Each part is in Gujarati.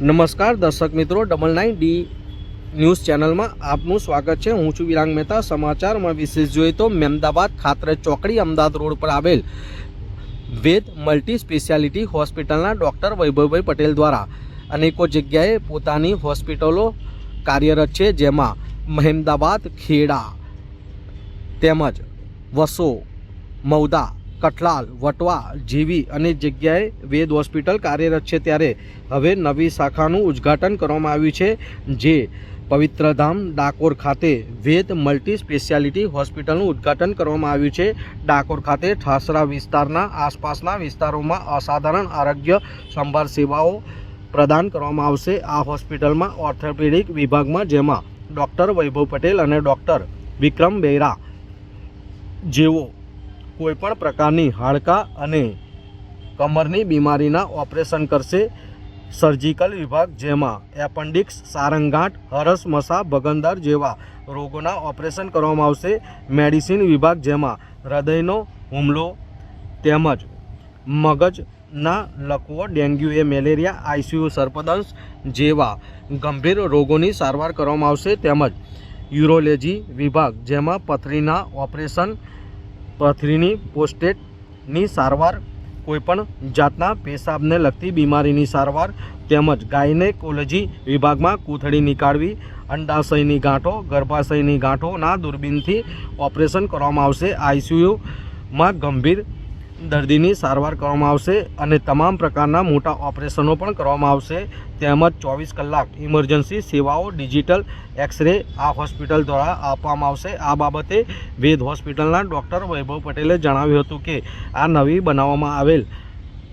નમસ્કાર, દર્શક મિત્રો, ડબલ નાઇન ડી ન્યૂઝ ચેનલમાં આપનું સ્વાગત છે. હું છું વિરાંગ મહેતા. સમાચારમાં વિશેષ જોઈએ તો મહેમદાબાદ ખાતરે ચોકડી અમદાવાદ રોડ પર આવેલ વેદ મલ્ટી સ્પેશિયાલિટી હોસ્પિટલના ડૉક્ટર વૈભવભાઈ પટેલ દ્વારા અનેકો જગ્યાએ પોતાની હોસ્પિટલો કાર્યરત છે, જેમાં મહેમદાબાદ, ખેડા તેમજ વસો મૌદા કઠલાલ, વટવા, જેવી અનેક જગ્યાએ વેદ હોસ્પિટલ કાર્યરત છે. ત્યારે હવે નવી શાખાનું ઉદ્ઘાટન કરવામાં આવ્યું છે, જે પવિત્રધામ ડાકોર ખાતે વેદ મલ્ટી સ્પેશિયાલિટી હોસ્પિટલનું ઉદ્ઘાટન કરવામાં આવ્યું છે. ડાકોર ખાતે ઠાસરા વિસ્તારના આસપાસના વિસ્તારોમાં અસાધારણ આરોગ્ય સંભાળ સેવાઓ પ્રદાન કરવામાં આવશે. આ હોસ્પિટલમાં ઓર્થોપેડિક વિભાગમાં જેમાં ડૉક્ટર વૈભવ પટેલ અને ડૉક્ટર વિક્રમ બેરા જેઓ કોઈપણ પ્રકારની હાડકાં અને કમરની બીમારીના ઓપરેશન કરશે. સર્જિકલ વિભાગ જેમાં એપન્ડિક્સ, સારંગાંઠ, હરસ, મસા, ભગંદર જેવા રોગોના ઓપરેશન કરવામાં આવશે. મેડિસિન વિભાગ જેમાં હૃદયનો હુમલો તેમજ મગજના લકવો, ડેન્ગ્યુ, એ મેલેરિયા આઈસીયુ સર્પદંશ જેવા ગંભીર રોગોની સારવાર કરવામાં આવશે. તેમજ યુરોલોજી વિભાગ જેમાં પથરીના ઓપરેશન પથરીની પોસ્ટેટની સારવાર, કોઈપણ જાતના પેશાબને લગતી બીમારીની સારવાર તેમજ ગાયનેકોલોજી વિભાગમાં કૂથળી નીકાળવી, અંડાશયની ગાંઠો, ગર્ભાશયની ગાંઠોના દૂરબીનથી ઓપરેશન કરવામાં આવશે. આઈસીયુમાં ગંભીર દર્દીની સારવાર કરવામાં આવશે અને તમામ પ્રકારના મોટા ઓપરેશનો પણ કરવામાં આવશે. તેમજ ચોવીસ કલાક ઇમરજન્સી સેવાઓ ડિજિટલ એક્સરે આ હોસ્પિટલ દ્વારા આપવામાં આવશે. આ બાબતે વેદ હોસ્પિટલના ડૉક્ટર વૈભવ પટેલે જણાવ્યું હતું કે, આ નવી બનાવવામાં આવેલ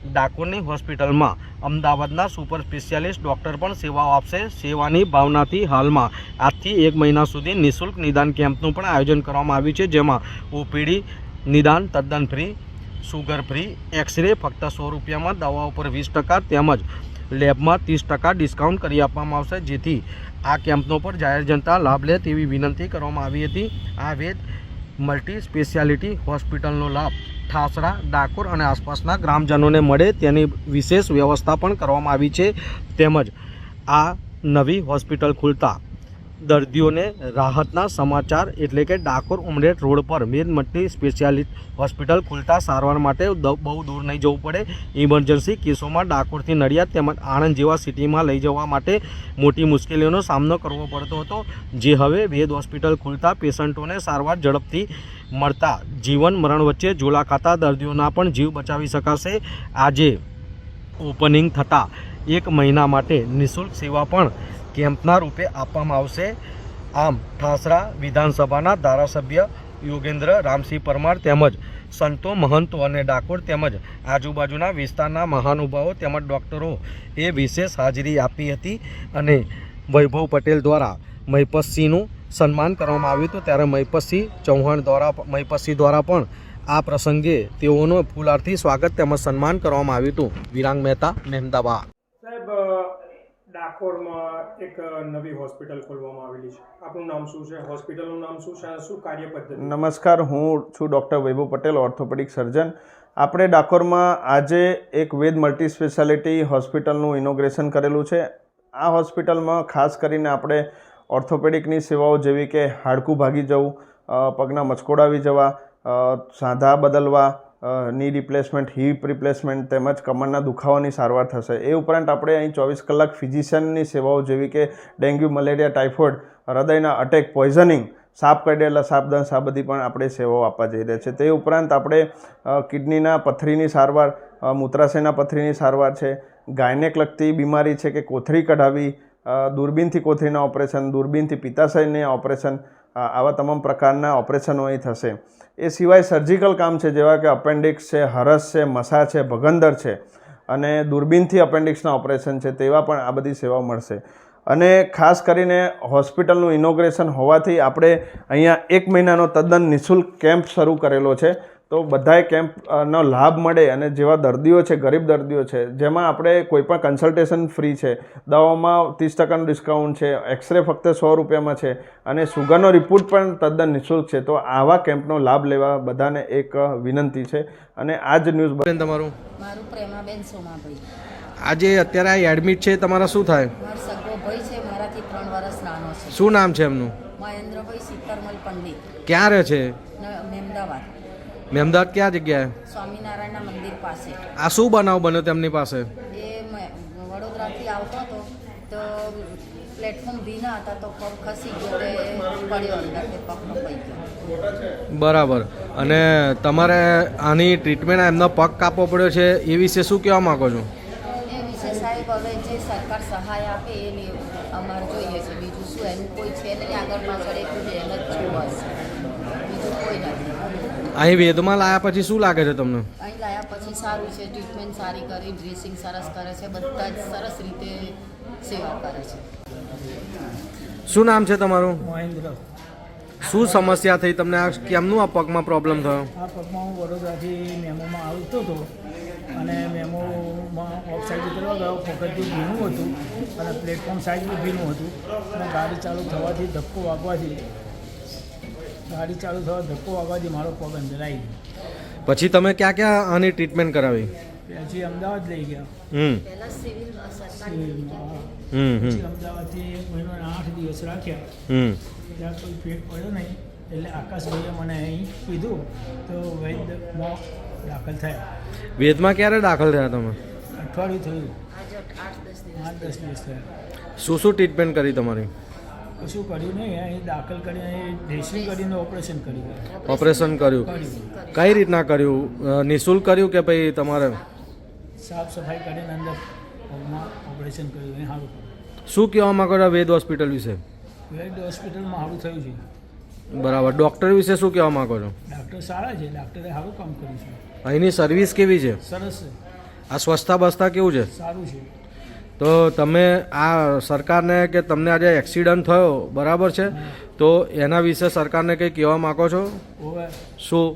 ડાકોરની હોસ્પિટલમાં અમદાવાદના સુપર સ્પેશિયાલિસ્ટ ડૉક્ટર પણ સેવાઓ આપશે. સેવાની ભાવનાથી હાલમાં આજથી એક મહિના સુધી નિઃશુલ્ક નિદાન કેમ્પનું પણ આયોજન કરવામાં આવ્યું છે, જેમાં ઓપીડી, નિદાન, તદ્દન ફ્રી સુગર ફ્રી, એક્સરે ફક્ત સો રૂપિયામાં દવાઓ ઉપર વીસ ટકા તેમજ લેબમાં ત્રીસ ટકા ડિસ્કાઉન્ટ કરી આપવામાં આવશે, જેથી આ કેમ્પનો પર જાહેર જનતા લાભ લે તેવી વિનંતી કરવામાં આવી હતી. આ વેદ મલ્ટી સ્પેશિયાલિટી હોસ્પિટલનો લાભ ઠાસરા, ડાકોર અને આસપાસના ગ્રામજનોને મળે તેની વિશેષ વ્યવસ્થા પણ કરવામાં આવી છે. તેમજ આ નવી હોસ્પિટલ ખુલતા દર્દીઓને રાહતના સમાચાર એટલે કે ડાકોર ઉમરેઠ રોડ પર મેન મટની સ્પેશિયાલિટી હોસ્પિટલ ખુલતા સારવાર માટે બહુ દૂર નહીં જવું પડે. ઇમરજન્સી કેસોમાં ડાકોરથી નડિયાદ તેમજ આણંદ જેવા સિટીમાં લઈ જવા માટે મોટી મુશ્કેલીઓનો સામનો કરવો પડતો હતો. જે હવે વેદ હોસ્પિટલ ખુલતા પેશન્ટોને સારવાર ઝડપથી મળતા જીવન મરણ વચ્ચે ઝોલા ખાતા દર્દીઓના પણ જીવ બચાવી શકાશે. આજે ઓપનિંગ થતાં એક મહિના માટે નિઃશુલ્ક સેવા પણ કેમ્પના રૂપે આપવામાં આવશે. આમ, ઠાસરા વિધાનસભાના ધારાસભ્ય યોગેન્દ્ર રામસિંહ પરમાર તેમજ સંતો મહંતો અને ડાકોર તેમજ આજુબાજુના વિસ્તારના મહાનુભાવો તેમજ ડૉક્ટરો એ વિશેષ હાજરી આપી હતી અને વૈભવ પટેલ દ્વારા મહિપતસિંહનું સન્માન કરવામાં આવ્યું હતું. ત્યારે મહિપતસિંહ ચૌહાણ દ્વારા મહિપતસિંહ દ્વારા પણ આ પ્રસંગે તેઓનો ફૂલારથી સ્વાગત તેમજ સન્માન કરવામાં આવ્યું હતું. વિરાંગ મહેતા મહેમદાબાદ ડાકોરમાં એક નવી હોસ્પિટલ ખોલવામાં આવેલી છે. આપનું નામ શું છે? હોસ્પિટલનું નામ શું છે? શું કાર્ય પદ્ધતિ? નમસ્કાર, હું છું doctor Vaibhav Patel, orthopedic surgeon. આપણે ડાકોરમાં આજે એક વેદ મલ્ટી સ્પેશિયાલિટી હોસ્પિટલનું ઇનોગ્રેશન કરેલું છે. આ હોસ્પિટલમાં ખાસ કરીને આપણે ઓર્થોપેડિકની સેવાઓ જેવી કે હાડકું ભાગી જવું પગના મચકોડાવી જવા સાંધા બદલવા ની રિપ્લેસમેન્ટ હિપ રિપ્લેસમેન્ટ તેમજ કમરના દુખાવાની સારવાર થશે. એ ઉપરાંત આપણે અહીં ચોવીસ કલાક ફિઝિશિયનની સેવાઓ જેવી કે ડેન્ગ્યુ, મલેરિયા, ટાઇફોઇડ, હૃદયના અટેક પોઈઝનિંગ સાપ કરડેલા સાપ દંશ, આ બધી પણ આપણે સેવાઓ આપવા જઈ રહ્યા છે. તે ઉપરાંત આપણે કિડનીના પથરીની સારવાર મૂત્રાશયના પથરીની સારવાર છે. ગાયનેક લગતી બીમારી છે કે કોથળી કઢાવી દૂરબીનથી કોથળીના ઓપરેશન, દૂરબીનથી પિત્તાશયની ઓપરેશન આવા તમામ પ્રકારના ઓપરેશનો અહીં થશે. એ સિવાય સર્જિકલ કામ છે, જેવા કે અપેન્ડિક્સ છે, હરસ છે, મસા છે, ભગંદર છે, અને દૂરબીનથી અપેન્ડિક્સના ઓપરેશન છે, તેવા પણ આ બધી સેવાઓ મળશે. અને ખાસ કરીને હોસ્પિટલનું ઇનોગ્રેશન હોવાથી આપણે અહીંયા એક મહિનાનો તદ્દન નિઃશુલ્ક કેમ્પ શરૂ કરેલો છે. તો બધાએ કેમ્પનો લાભ મળે અને જેવા દર્દીઓ છે ગરીબ દર્દીઓ છે જેમાં આપણે કોઈપણ કન્સલ્ટેશન ફ્રી છે દવામાં ત્રીસ ટકાનું ડિસ્કાઉન્ટ છે એક્સરે ફક્ત સો રૂપિયામાં છે અને સુગરનો રિપોર્ટ પણ તદ્દન નિઃશુલ્ક છે તો આવા કેમ્પનો લાભ લેવા બધાને એક વિનંતી છે અને આ જ ન્યૂઝ બેન તમારું? મારું પ્રેમાબેન સોમાભાઈ આજે અત્યારે આ એડમિટ છે એ તમારા શું થાય? મારો સગો ભાઈ છે મારાથી ત્રણ વર્ષ નાનો છે. શું નામ છે એમનું? મહેન્દ્રભાઈ સિત્તરમલ પંડિત. ક્યાં રહે છે? ન- મહેમદાવાદ અમદાવાદ ક્યાં જગ્યાએ? સ્વામિનારાયણના મંદિર પાસે. આ શું બનાવ બન્યો તેમની પાસે? એ વડોદરાથી આવતો હતો તો પ્લેટફોર્મ ભીના હતા તો પગ ખસી ગયો તે પડ્યો અંદર તે પગ કપાઈ ગયો. બરાબર. અને તમારે આની ટ્રીટમેન્ટ એમનો પગ કાપવો પડ્યો છે એ વિશે શું કહેવા માગો છો? એ વિશે સાહેબ હવે જે સરકાર સહાય આપે એ અમારે જોઈએ છે. બીજું શું એનું કોઈ છે નહીં આગળ પાછળ એક બેન જ છે અહીં વેદમાં લાયા પછી શું લાગે છે તમને? અહીં લાયા પછી સારું છે ટ્રીટમેન્ટ સારી કરી ડ્રેસિંગ સરસ કરે છે બધા જ સરસ રીતે સેવા કરે છે. શું નામ છે તમારું? મહેન્દ્ર. શું સમસ્યા થઈ તમને? આ કેમનું આ પગમાં પ્રોબ્લેમ થયો? આ પગમાં હું વડોદરાથી મેમોમાં આવતો હતો અને મેમોમાં ઓફ સાઈડ ઉતરવા ગયો. ફોકટથી ભીનું હતું અને પ્લેટફોર્મ સાઈડ બી ભીનું હતું અને ગાડી ચાલુ થવાથી ધક્કો વાગવાથી ગાડી ચાલુ થવા ધક્કો આવવાથી મારો પગ અંદર આવી ગયો. પછી તમે ક્યાં ક્યાં આની ટ્રીટમેન્ટ કરાવી? પછી અમદાવાદ લઈ ગયા. હમ. પહેલાં સિવિલ સરકાર સિવિલમાં. હમ હમ. પછી અમદાવાદથી એક મહિનો આઠ દિવસ રાખ્યા. હમ. ત્યાં કોઈ ફેર પડ્યો નહીં. એટલે આકાશભાઈએ મને અહીં કીધું તો વૈદ્યમાં દાખલ થયા. વેદમાં ક્યારે દાખલ થયા તમે? અઠવાડિયું થયું. આઠ દસ દિવસ થયા. શું શું ટ્રીટમેન્ટ કરી તમારી? કશું કર્યું નહીં. અહીં દાખલ કરીને અહીં ડ્રેસિંગ કરીને ઓપરેશન કર્યું. ઓપરેશન કર્યું. કઈ રીતના કર્યું? નિઃશુલ્ક કર્યું કે ભાઈ તમારે? સાફ સફાઈ કરીને અંદર ઓપરેશન કર્યું. અહીં સારું શું કહેવા માંગો છો વેદ હોસ્પિટલ વિશે? વેદ હોસ્પિટલમાં સારું થયું છે. બરાબર. ડૉક્ટર વિશે શું કહેવા માંગો છો? ડોક્ટર સારા છે. ડોક્ટરે સારું કામ કર્યું છે. અહીંની સર્વિસ કેવી છે? સરસ છે. આ સ્વચ્છતા બસતા કેવું છે? સારું છે. તો તમે આ સરકારને કે તમને આજે એક્સિડન્ટ થયો બરાબર છે? તો એના વિશે સરકારને કંઈ કહેવા માગો છો? શું?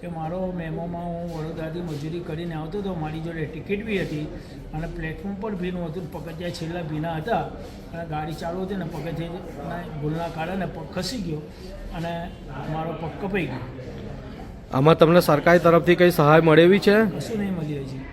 કે મારો મેમોમાં હું વડોદરાથી મજૂરી કરીને આવતો હતો મારી જોડે ટિકિટ બી હતી અને પ્લેટફોર્મ પર ભીનું હતું પગથિયા છેલ્લા ભીના હતા. અને ગાડી ચાલુ હતી ને પગથિયા ભૂલના કારણે પગ ખસી ગયો અને મારો પગ કપાઈ ગયો. આમાં તમને સરકારી તરફથી કંઈ સહાય મળેવી છે? કશું નહીં મળ્યું હજી